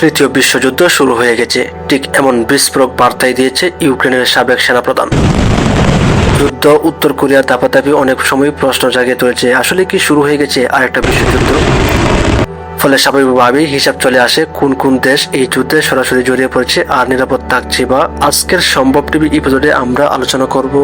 তৃতীয় বিশ্বযুদ্ধ শুরু হয়ে গেছে। ঠিক এমন বিস্ফোরক বার্তাই দিয়েছে ইউক্রেনের সাবেক সেনাপ্রধান। যুদ্ধ, উত্তর কোরিয়ার দাপাদাপি অনেক সময় প্রশ্ন জাগিয়ে তুলেছে। আসলে কি শুরু হয়ে গেছে আরেকটা বিশ্বযুদ্ধ? ফলে স্বাভাবিকভাবেই হিসাব চলে আসে কোন কোন দেশ এই যুদ্ধে সরাসরি জড়িয়ে পড়েছে আর নিরাপদ থাকছে বা আজকের সম্ভব টিভি এপিসোডে আমরা আলোচনা করব।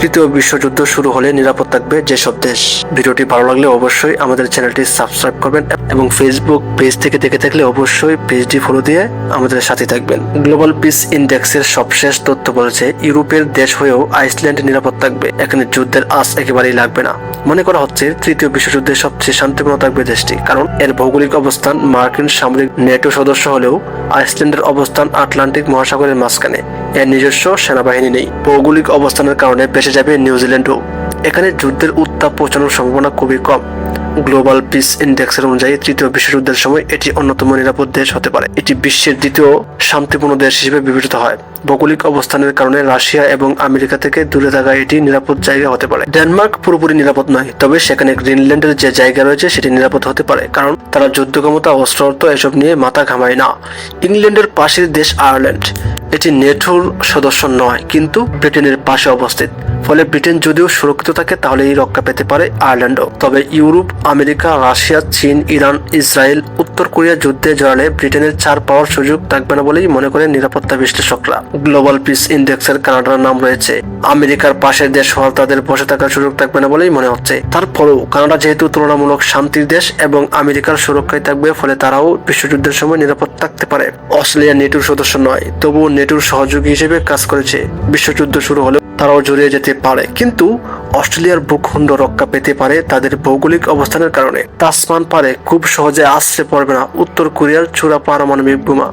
তৃতীয় বিশ্বযুদ্ধ শুরু হলে নিরাপদ থাকবে যেসব দেশ। ভিডিওটি ভালো লাগলে অবশ্যই আমাদের চ্যানেলটি সাবস্ক্রাইব করবেন এবং ফেসবুক পেজ থেকে দেখে থাকলে অবশ্যই পেজটি ফলো দিয়ে আমাদের সাথে থাকবেন। গ্লোবাল পিস ইন্ডেক্সের সবশেষ তথ্য বলেছে, ইউরোপের দেশ হয়েও আইসল্যান্ড নিরাপদ থাকবে। এখানে যুদ্ধের আশ একেবারেই লাগবে না। মনে করা হচ্ছে তৃতীয় বিশ্বযুদ্ধের সবচেয়ে শান্তিপূর্ণ থাকবে দেশটি, কারণ এর ভৌগোলিক অবস্থান মার্কিন সামরিক নেটো সদস্য হলেও আইসল্যান্ডের অবস্থান আটলান্টিক মহাসাগরের মাঝখানে। এর নিজস্ব সেনাবাহিনী নেই। ভৌগোলিক অবস্থানের কারণে বেঁচে যাবে নিউজিল্যান্ডও এখানে যুদ্ধের উত্তাপ পৌঁছানোর সম্ভাবনা খুবই কম। গ্লোবাল পিস ইন্ডেক্সের অনুযায়ী তৃতীয় বিশ্বযুদ্ধের সময় এটি অন্যতম নিরাপদ দেশ হতে পারে। এটি বিশ্বের দ্বিতীয় শান্তিপূর্ণ দেশ হিসেবে বিবেচিত হয়। ভৌগোলিক অবস্থানের কারণে রাশিয়া এবং আমেরিকা থেকে দূরে থাকা এটি নিরাপদ জায়গা হতে পারে। ডেনমার্ক পুরোপুরি নিরাপদ নয়, তবে সেখানে গ্রিনল্যান্ডের যে জায়গা রয়েছে সেটি নিরাপদ হতে পারে, কারণ তারা যুদ্ধ ক্ষমতা, অস্ত্র অস্ত্র এসব নিয়ে মাথা ঘামায় না। ইংল্যান্ডের পাশের দেশ আয়ারল্যান্ড, এটি নেটোর সদস্য নয়, কিন্তু ব্রিটেনের পাশে অবস্থিত। ফলে ব্রিটেন যদিও সুরক্ষিত থাকে, তাহলে এই রক্ষা পেতে পারে আয়ারল্যান্ডও। তবে ইউরোপ, আমেরিকা, রাশিয়া, চীন, ইরান, ইসরায়েল, উত্তর কোরিয়া যুদ্ধে জড়ালে ব্রিটেনের ছাড় পাওয়ার সুযোগ থাকবে না বলেই মনে করেন নিরাপত্তা বিশ্লেষকরা। গ্লোবাল পিস ইন্ডেক্সের কানাডার নাম রয়েছে। আমেরিকার পাশের দেশ হওয়ার তাদের বসে থাকার সুযোগ থাকবে না বলেই মনে হচ্ছে। তারপরেও কানাডা যেহেতু তুলনামূলক শান্তির দেশ এবং আমেরিকার সুরক্ষায় থাকবে, ফলে তারাও বিশ্বযুদ্ধের সময় নিরাপদ থাকতে পারে। অস্ট্রেলিয়া নেটোর সদস্য নয়, তবুও নেটোর সহযোগী হিসেবে কাজ করেছে। বিশ্বযুদ্ধ শুরু হলেও তারাও জড়িয়ে যেতে পারে। কিন্তু অস্ট্রেলিয়ার ভূখণ্ড রক্ষা পেতে পারে তাদের ভৌগোলিক অবস্থানের কারণে। তাসমান পারে খুব সহজে আসছে পড়বে না। উত্তর কোরিয়ার চূড়া পারমাণবিক বোমা।